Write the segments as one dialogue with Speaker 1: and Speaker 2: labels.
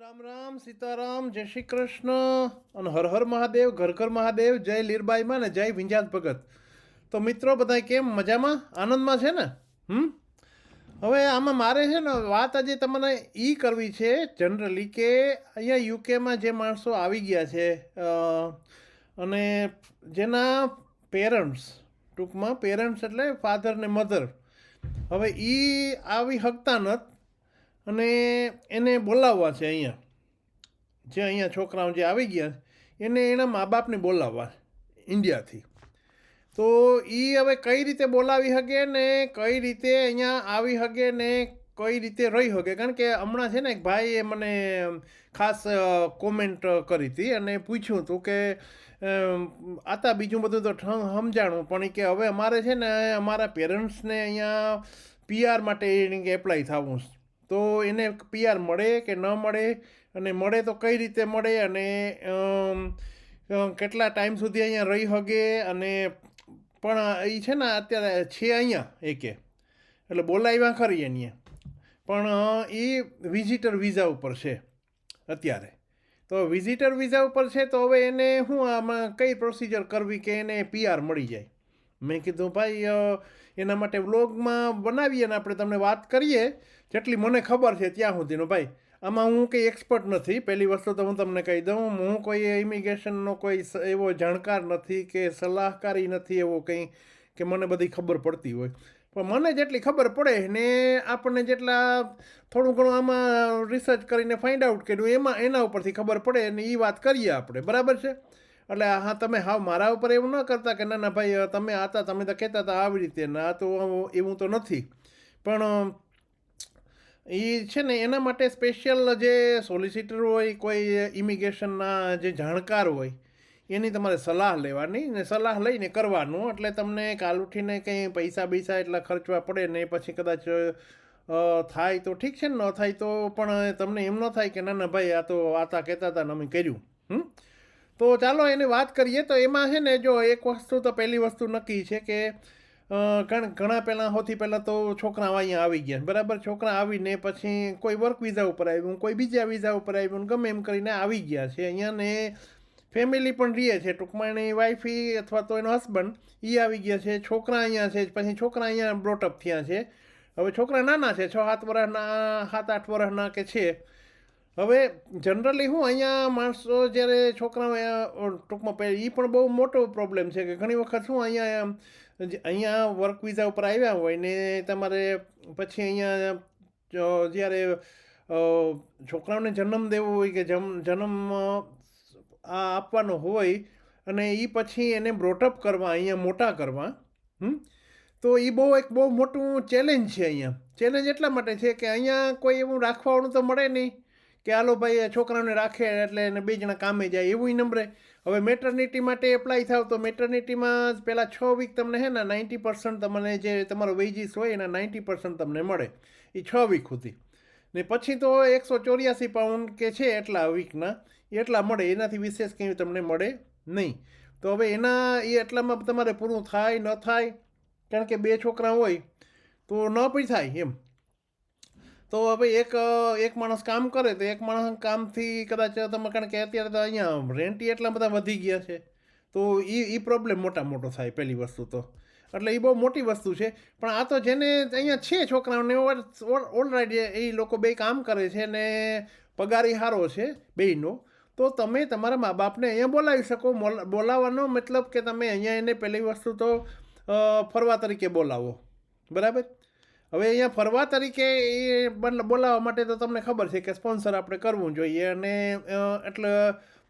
Speaker 1: રામ રામ, સીતારામ, જય શ્રી કૃષ્ણ. અને હર હર મહાદેવ, ઘર ઘર મહાદેવ, જય લીરબાઈમાં ને જય વિંજાત ભગત. તો મિત્રો બધા કેમ? મજામાં? આનંદમાં છે ને? હમ? હવે આમાં મારે છે ને, વાત આજે તમને એ કરવી છે જનરલી કે અહીંયા યુકેમાં જે માણસો આવી ગયા છે અને જેના પેરેન્ટ્સ ટૂંકમાં પેરેન્ટ્સ એટલે ફાધર ને મધર હવે એ આવી શકતા નથી અને એને બોલાવવા છે અહીંયા જે અહીંયા છોકરાઓ જે આવી ગયા, એને એના મા બાપને બોલાવવા ઇન્ડિયાથી તો એ હવે કઈ રીતે બોલાવી શકે ને કઈ રીતે અહીંયા આવી શકે ને કઈ રીતે રહી શકે કારણ કે હમણાં છે ને એક ભાઈએ મને ખાસ કોમેન્ટ કરી હતી અને પૂછ્યું હતું કે આતા બીજું બધું તો સમજાણું, પણ કે હવે અમારે છે ને અમારા પેરેન્ટ્સને અહીંયા પીઆર માટે એપ્લાય થવું. તો એને પીઆર મળે કે ન મળે? અને મળે તો કઈ રીતે મળે? અને કેટલા ટાઈમ સુધી અહીંયા રહી શકે અને પણ એ છે ને અત્યારે છે અહીંયા એકે. એટલે બોલાવ્યા ખરી એની પણ એ વિઝિટર વિઝા ઉપર છે અત્યારે. તો વિઝિટર વિઝા ઉપર છે તો હવે એને શું આમાં કઈ પ્રોસિજર કરવી કે એને પીઆર મળી જાય? મેં કીધું, ભાઈ એના માટે વ્લોગમાં બનાવીએ અને આપણે તમને વાત કરીએ જેટલી મને ખબર છે ત્યાં સુધીનો ભાઈ, આમાં હું કંઈ એક્સપર્ટ નથી. પહેલી વસ્તુ તો હું તમને કહી દઉં, હું કોઈ ઇમિગ્રેશનનો કોઈ એવો જાણકાર નથી કે સલાહકારી નથી એવો કંઈ કે મને બધી ખબર પડતી હોય. પણ મને જેટલી ખબર પડે ને આપણને જેટલા થોડું ઘણું આમાં રિસર્ચ કરીને ફાઇન્ડ આઉટ કર્યું, એમાં એના ઉપરથી ખબર પડે અને એ વાત કરીએ આપણે. બરાબર છે? એટલે હા, તમે હા મારા ઉપર એવું ન કરતા કે, ના ના, ભાઈ તમે આતા, તમે તો કહેતા હતા આવી રીતે, ના તો એવું તો નથી. પણ એ છે ને, એના માટે સ્પેશિયલ જે સોલિસિટર હોય, કોઈ ઇમિગ્રેશનના જે જાણકાર હોય, એની તમારે સલાહ લેવાની ને સલાહ લઈને કરવાનું. એટલે તમને કાલ ઉઠીને કંઈ પૈસા બૈસા એટલા ખર્ચવા પડે ને પછી કદાચ થાય તો ઠીક છે ને ન થાય તો પણ તમને એમ ન થાય કે, ના ના, ભાઈ, આ તો આતા કહેતા હતા ને અમે કર્યું. હમ? તો ચાલો એની વાત કરીએ તો એમાં છે ને જો એક વસ્તુ તો પહેલી વસ્તુ નક્કી છે કે ઘણા ઘણા પહેલાં સૌથી પહેલાં તો છોકરા અહીંયા આવી ગયા. બરાબર? છોકરા આવીને પછી કોઈ વર્ક વિઝા ઉપર આવ્યું, કોઈ બીજા વિઝા ઉપર આવ્યું ગમે એમ કરીને આવી ગયા છે. અહીંયા ને ફેમિલી પણ રહે છે. ટૂંકમાં એની વાઈફી અથવા તો એનો હસબન્ડ એ આવી ગયા છે. છોકરા અહીંયા છે પછી છોકરા અહીંયા બ્રોટઅપ થયા છે. હવે છોકરા નાના છે, છ, સાત વર્ષના સાત, આઠ વર્ષના કે છે. હવે જનરલી હું અહીંયા માણસો જ્યારે છોકરાઓ અહીંયા ટૂંકમાં પહે એ પણ બહુ મોટો પ્રોબ્લેમ છે કે ઘણી વખત શું અહીંયા અહીંયા વર્ક વિઝા ઉપર આવ્યા હોય ને તમારે પછી અહીંયા જ્યારે છોકરાઓને જન્મ દેવો હોય કે જમ, જન્મ આ આપવાનો હોય અને એ પછી એને બ્રોટઅપ કરવા, અહીંયા મોટા કરવા તો એ બહુ એક બહુ મોટું ચેલેન્જ છે અહીંયા. ચેલેન્જ એટલા માટે છે કે અહીંયા કોઈ એવું રાખવાનું તો મળે નહીં. કે હાલો ભાઈ, આ છોકરાઓને રાખે એટલે એને બે જણા કામે જાય. એવું નંબરે. હવે મેટર્નિટી માટે એપ્લાય થાવ તો મેટર્નિટીમાં પહેલાં છ વીક તમને હે ને નાઇન્ટી પર્સન્ટ તમને જે તમારો વેજીસ હોય એના નાઇન્ટી પર્સન્ટ તમને મળે. એ છ વીક સુધી. ને પછી તો એકસો ચોર્યાસી પાઉન્ડ કે છે એટલા વીકના એટલા મળે. એનાથી વિશેષ કંઈ તમને મળે નહીં. તો હવે એના એ એટલામાં તમારે પૂરું થાય, ન થાય? કારણ કે બે છોકરા હોય તો ન પણ થાય એમ. તો હવે એક એક માણસ કામ કરે તો એક માણસ કામથી કદાચ તમે કારણ કે અત્યારે તો અહીંયા રેન્ટ એટલા બધા વધી ગયા છે. તો એ એ પ્રોબ્લેમ મોટા મોટો થાય પહેલી વસ્તુ તો. એટલે એ બહુ મોટી વસ્તુ છે. પણ આ તો જેને અહીંયા છે છોકરાઓને ઓલરેડી એ લોકો બે કામ કરે છે ને પગારી સારો છે બેયનો. તો તમે તમારા મા બાપને અહીંયા બોલાવી શકો. બોલાવવાનો મતલબ કે તમે અહીંયા એને પહેલી વસ્તુ તો ફરવા તરીકે બોલાવો. બરાબર? હવે અહીંયા ફરવા તરીકે એ બોલાવવા માટે તો તમને ખબર છે કે સ્પોન્સર આપણે કરવું જોઈએ અને એટલે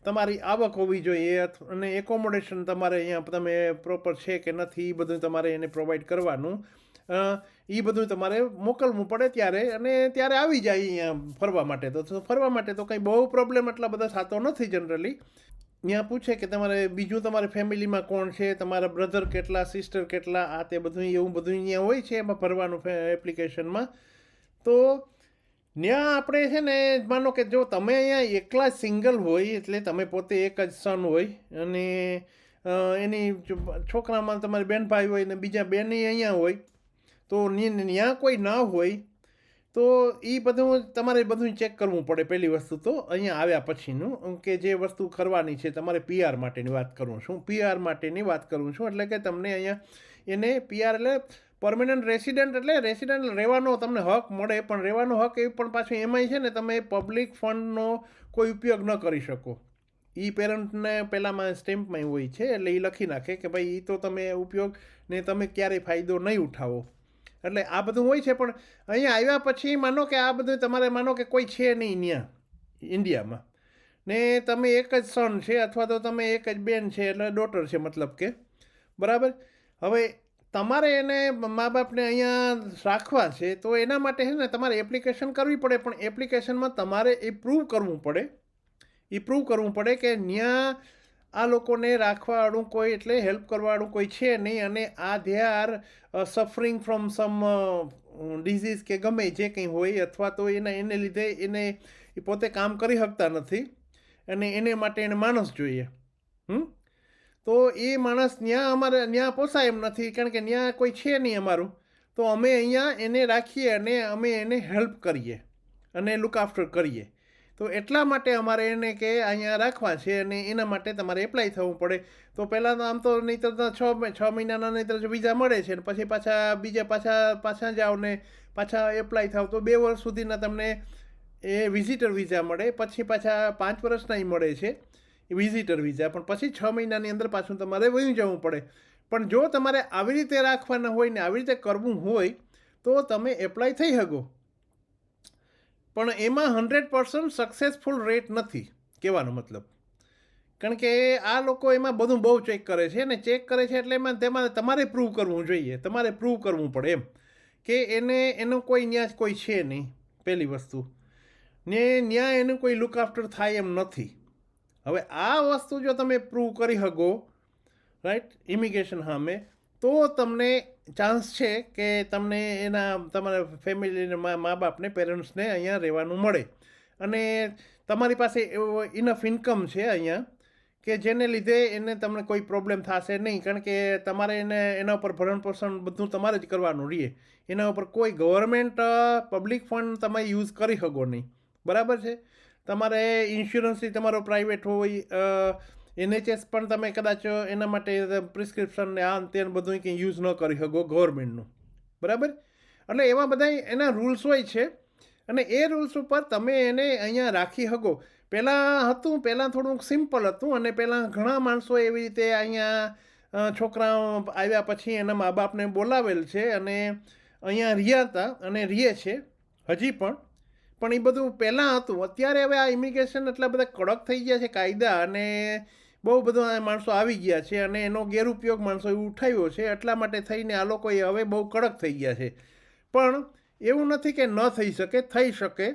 Speaker 1: તમારી આવક હોવી જોઈએ અને એકોમોડેશન તમારે અહીંયા તમે પ્રોપર છે કે નથી એ બધું તમારે એને પ્રોવાઈડ કરવાનું. એ બધું તમારે મોકલવું પડે ત્યારે અને ત્યારે આવી જાય અહીંયા ફરવા માટે. તો ફરવા માટે તો કંઈ બહુ પ્રોબ્લેમ એટલા બધા થતો નથી જનરલી ત્યાં પૂછે કે તમારે બીજું તમારે ફેમિલીમાં કોણ છે, તમારા બ્રધર કેટલા, સિસ્ટર કેટલા, આ તે બધું એવું બધું અહીંયા હોય છે એમાં ભરવાનું એપ્લિકેશનમાં. તો ત્યાં આપણે છે ને, માનો કે જો તમે અહીંયા એકલા સિંગલ હોય, એટલે તમે પોતે એક જ સન હોય, અને એની છોકરામાં તમારી બેન ભાઈ હોય ને બીજા બેન અહીંયા હોય, તો ત્યાં કોઈ ના હોય તો એ બધું તમારે બધું ચેક કરવું પડે પહેલી વસ્તુ તો. અહીંયા આવ્યા પછીનું કે જે વસ્તુ કરવાની છે તમારે પીઆર માટેની વાત કરું છું. પીઆર માટેની વાત કરું છું, એટલે કે તમને અહીંયા એને પીઆર એટલે પરમેનન્ટ રેસિડન્ટ એટલે રેસિડન્ટ રહેવાનો તમને હક મળે, પણ રહેવાનો હક એ પણ પાછું એમાંય છે ને તમે પબ્લિક ફંડનો કોઈ ઉપયોગ ન કરી શકો. એ પેરેન્ટને પહેલાંમાં સ્ટેમ્પમાં હોય છે, એટલે એ લખી નાખે કે ભાઈ એ તો તમે ઉપયોગ ને તમે ક્યારેય ફાયદો નહીં ઉઠાવો. એટલે આ બધું હોય છે, પણ અહીંયા આવ્યા પછી માનો કે આ બધું તમારે માનો કે કોઈ છે નહીં ત્યાં ઇન્ડિયામાં. ને તમે એક જ સન છે અથવા તો તમે એક જ બેન છે, એટલે ડોટર છે મતલબ કે. બરાબર? હવે તમારે એને મા બાપને અહીંયા રાખવા છે, તો એના માટે છે ને તમારે એપ્લિકેશન કરવી પડે, પણ એપ્લિકેશનમાં તમારે એ પ્રૂવ કરવું પડે. એ પ્રૂવ કરવું પડે કે ત્યાં આ લોકોને રાખવાવાળું કોઈ એટલે હેલ્પ કરવાવાળું કોઈ છે નહીં અને આ they are suffering from some disease કે ગમે જે કંઈ હોય અથવા તો એના, એને લીધે એને પોતે કામ કરી શકતા નથી અને એને માટે એને માણસ જોઈએ. હમ? તો એ માણસ ત્યાં અમારે ત્યાં પોસાય એમ નથી કારણ કે ત્યાં કોઈ છે નહીં અમારું. તો અમે અહીંયા એને રાખીએ અને અમે એને હેલ્પ કરીએ અને લુક આફ્ટર કરીએ. તો એટલા માટે અમારે એને કે અહીંયા રાખવા છે અને એના માટે તમારે એપ્લાય થવું પડે. તો પહેલાં તો આમ તો નહીંતર છ છ મહિનાના નહીંતર વિઝા મળે છે અને પછી પાછા, બીજા પાછા પાછા જાઓ ને પાછા એપ્લાય થાવ તો બે વર્ષ સુધીના તમને એ વિઝિટર વિઝા મળે. પછી પાછા પાંચ વર્ષના મળે છે વિઝિટર વિઝા પણ પછી છ મહિનાની અંદર પાછું તમારે વયું જવું પડે. પણ જો તમારે આવી રીતે રાખવાના હોય ને આવી રીતે કરવું હોય તો તમે એપ્લાય થઈ શકો. પણ એમાં હંડ્રેડ પર્સન્ટ સક્સેસફુલ રેટ નથી, કહેવાનો મતલબ. કારણ કે આ લોકો એમાં બધું બહુ ચેક કરે છે ને ચેક કરે છે એટલે એમાં તેમાં તમારે પ્રૂવ કરવું જોઈએ, તમારે પ્રૂવ કરવું પડે એમ. કે એને, એનું કોઈ ન્યાજ કોઈ છે નહીં, પહેલી વસ્તુ. ને ન્યાય એનું કોઈ લુક આફ્ટર થાય એમ નથી. હવે આ વસ્તુ જો તમે પ્રૂવ કરી શકો રાઈટ ઇમિગ્રેશન સામે, તો તમને ચાન્સ છે કે તમને એના, તમારા ફેમિલીને મા બાપને પેરેન્ટ્સને અહીંયા રહેવાનું મળે. અને તમારી પાસે એવો ઇનફ ઇન્કમ છે અહીંયા કે જેને લીધે એને તમને કોઈ પ્રોબ્લેમ થશે નહીં. કારણ કે તમારે એને, એના ઉપર ભરણ પોષણ બધું તમારે જ કરવાનું રહીએ એના ઉપર કોઈ ગવર્મેન્ટ પબ્લિક ફંડ તમે યુઝ કરી શકો નહીં. બરાબર છે? તમારે ઇન્સ્યોરન્સથી તમારો પ્રાઇવેટ હોય એનએચએસ પણ તમે કદાચ એના માટે પ્રિસ્ક્રિપ્શન ને આ અંતે બધું કંઈ યુઝ ન કરી શકો ગવર્મેન્ટનું બરાબર? એટલે એવા બધા એના રૂલ્સ હોય છે. અને એ રૂલ્સ ઉપર તમે એને અહીંયા રાખી શકો. પહેલાં હતું, પહેલાં થોડુંક સિમ્પલ હતું અને પહેલાં ઘણા માણસો એવી રીતે અહીંયા છોકરાઓ આવ્યા પછી એના મા બાપને બોલાવેલ છે અને અહીંયા રહ્યા હતા અને રહીએ છે, હજી પણ. પણ એ બધું પહેલાં હતું. અત્યારે હવે આ ઇમિગ્રેશન એટલા બધા કડક થઈ ગયા છે, કાયદા અને બહુ બધા માણસો આવી ગયા છે અને એનો ગેરઉપયોગ માણસોએ ઉઠાવ્યો છે. એટલા માટે થઈને આ લોકોએ હવે બહુ કડક થઈ ગયા છે. પણ એવું નથી કે ન થઈ શકે થઈ શકે.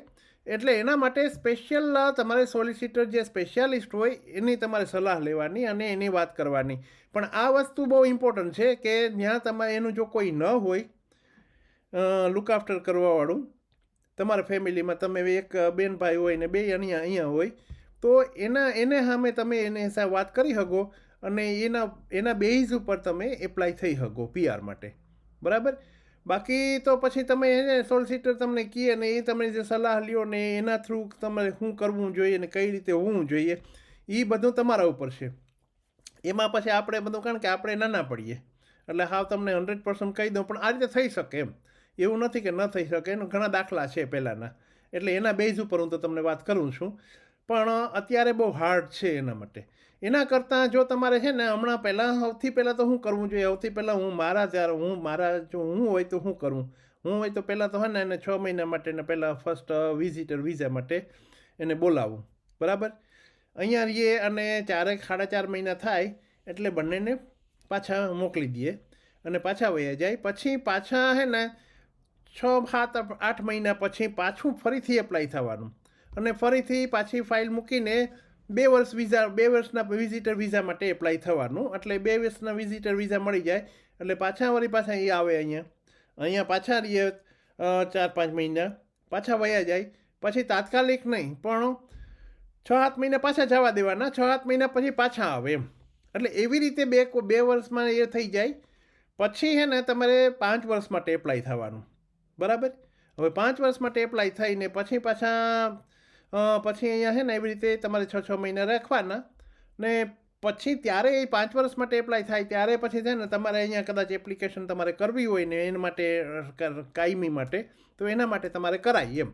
Speaker 1: એટલે એના માટે સ્પેશિયલ તમારે સોલિસિટર જે સ્પેશિયાલિસ્ટ હોય એની તમારે સલાહ લેવાની અને એની વાત કરવાની. પણ આ વસ્તુ બહુ ઇમ્પોર્ટન્ટ છે કે જ્યાં તમારે એનું જો કોઈ ન હોય લુક આફ્ટર કરવાવાળું, તમારા ફેમિલીમાં તમે એક બેન ભાઈ હોય ને બે અહીંયા અહીંયા હોય તો એના, એને સામે તમે એને સાથે વાત કરી શકો અને એના એના બેઝ ઉપર તમે એપ્લાય થઈ શકો પીઆર માટે. બરાબર? બાકી તો પછી તમે એને સોલિસિટર તમને કહે ને એ તમે જે સલાહ લ્યો ને એના થ્રુ તમારે શું કરવું જોઈએ ને કઈ રીતે હોવું જોઈએ, એ બધું તમારા ઉપર છે. એમાં પછી આપણે બધું, કારણ કે આપણે નાના પડીએ, એટલે હાવ તમને હંડ્રેડ પર્સન્ટ કહી દઉં, પણ આ રીતે થઈ શકે એમ. એવું નથી કે ન થઈ શકે, એનું ઘણા દાખલા છે પહેલાંના. એટલે એના બેઝ ઉપર હું તો તમને વાત કરું છું. પણ અત્યારે બહુ હાર્ડ છે એના માટે. એના કરતાં જો તમારે છે ને હમણાં પહેલાં, સૌથી પહેલાં તો હું કરવું જોઈએ. સૌથી પહેલાં હું મારા ત્યારે હું મારા જો હું હોય તો હું કરું. હું હોય તો પહેલાં તો હોય ને એને છ મહિના માટે ને પહેલાં ફર્સ્ટ વિઝિટર વિઝા માટે એને બોલાવું. બરાબર? અહીંયા રહીએ અને ચારેક સાડા ચાર મહિના થાય એટલે બંનેને પાછા મોકલી દઈએ અને પાછા વયા જાય. પછી પાછા હે ને છ, સાત, આઠ મહિના પછી પાછું ફરીથી એપ્લાય થવાનું. અને ફરીથી પાછી ફાઇલ મૂકીને બે વર્ષ વિઝા બે વર્ષના વિઝિટર વિઝા માટે એપ્લાય થવાનું. એટલે બે વર્ષના વિઝિટર વિઝા મળી જાય. એટલે પાછા વળી પાછા એ આવે અહીંયા. અહીંયા પાછા રહીએ ચાર, પાંચ મહિના. પાછા વયા જાય. પછી તાત્કાલિક નહીં, પણ છ સાત મહિના પાછા જવા દેવાના. છ સાત મહિના પછી પાછા આવે એમ. એટલે એવી રીતે બે બે વર્ષમાં એ થઈ જાય. પછી હે ને તમારે પાંચ વર્ષ માટે એપ્લાય થવાનું. બરાબર? હવે પાંચ વર્ષ માટે એપ્લાય થઈને પછી પાછા પછી અહીંયા છે ને એવી રીતે તમારે છ છ મહિના રાખવાના. ને પછી ત્યારે એ પાંચ વર્ષ માટે એપ્લાય થાય, ત્યારે પછી છે ને તમારે અહીંયા કદાચ એપ્લિકેશન તમારે કરવી હોય ને એના માટે કાયમી માટે, તો એના માટે તમારે કરાય એમ.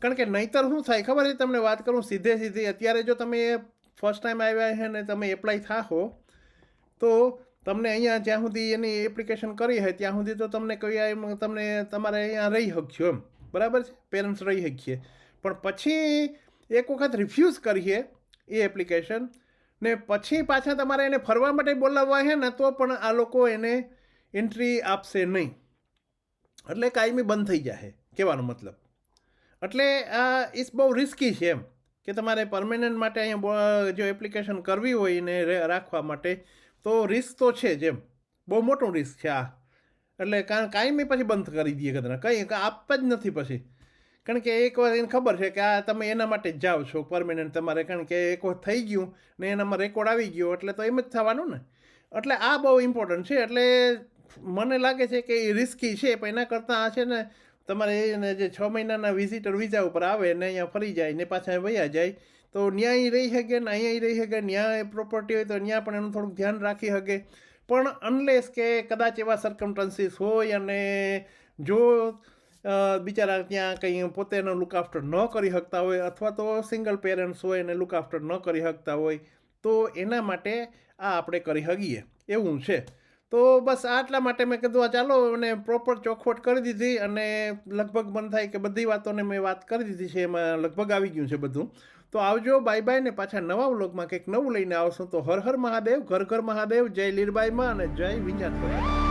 Speaker 1: કારણ કે નહીતર શું થાય ખબર છે તમને વાત કરું સીધે સીધી, અત્યારે જો તમે ફર્સ્ટ ટાઈમ આવ્યા છે ને તમે એપ્લાય થાહો, તો તમને અહીંયા જ્યાં સુધી એની એપ્લિકેશન કરી હોય ત્યાં સુધી તો તમને કોઈ એમ, તમને તમારે અહીંયા રહી શકશો એમ. બરાબર છે? પેરેન્ટ્સ રહી શકીએ પણ પછી એક વખત રિફ્યુઝ કરીએ એ એપ્લિકેશન ને પછી પાછા તમારે એને ફરવા માટે બોલાવવા છે ને તો પણ આ લોકો એને એન્ટ્રી આપશે નહીં. એટલે કાયમી બંધ થઈ જશે કહેવાનો મતલબ. એટલે આ ઇસ બહુ રિસ્કી છે એમ કે તમારે પરમેનન્ટ માટે અહીંયા જો એપ્લિકેશન કરવી હોય એને રાખવા માટે, તો રિસ્ક તો છે જ એમ. બહુ મોટું રિસ્ક છે આ. એટલે કારણ કાયમી પછી બંધ કરી દઈએ કદાચ. કંઈ આપ જ નથી પછી. કારણ કે એક વાર એને ખબર છે કે આ તમે એના માટે જ જાઓ છો પરમેનન્ટ તમારે, કારણ કે એક વખત થઈ ગયું ને એનામાં રેકોર્ડ આવી ગયો, એટલે તો એમ જ થવાનું ને. એટલે આ બહુ ઇમ્પોર્ટન્ટ છે, એટલે મને લાગે છે કે એ રિસ્કી છે, પણ એના કરતાં આ છે ને, તમારે એને જે છ મહિનાના વિઝિટર વિઝા ઉપર આવે ને અહીંયા ફરી જાય ને પાછા વયા જાય, તો ન્યાય રહી શકે ને અહીંયા રહી શકે, ન્યાય પ્રોપર્ટી હોય તો ત્યાં પણ એનું થોડુંક ધ્યાન રાખી શકે. પણ અનલેસ કે કદાચ એવા સરકમટન્સીસ હોય અને જો બિચારા ત્યાં કંઈ પોતે એનો લુક આફ્ટર ન કરી શકતા હોય અથવા તો સિંગલ પેરેન્ટ્સ હોય એને લુક આફ્ટર ન કરી શકતા હોય, તો એના માટે આ આપણે કરી શકીએ. એવું છે. તો બસ આટલા માટે મેં કીધું, આ ચાલો અને પ્રોપર ચોખવટ કરી દીધી અને લગભગ મન થાય કે બધી વાતોને મેં વાત કરી દીધી છે, એમાં લગભગ આવી ગયું છે બધું. તો આવજો બાય બાય ને પાછા નવા વ્લોગમાં કંઈક નવું લઈને આવશું. તો હર હર મહાદેવ, ઘર ઘર મહાદેવ, જય લીરબાઈમાં અને જય વિંજાતભાઈ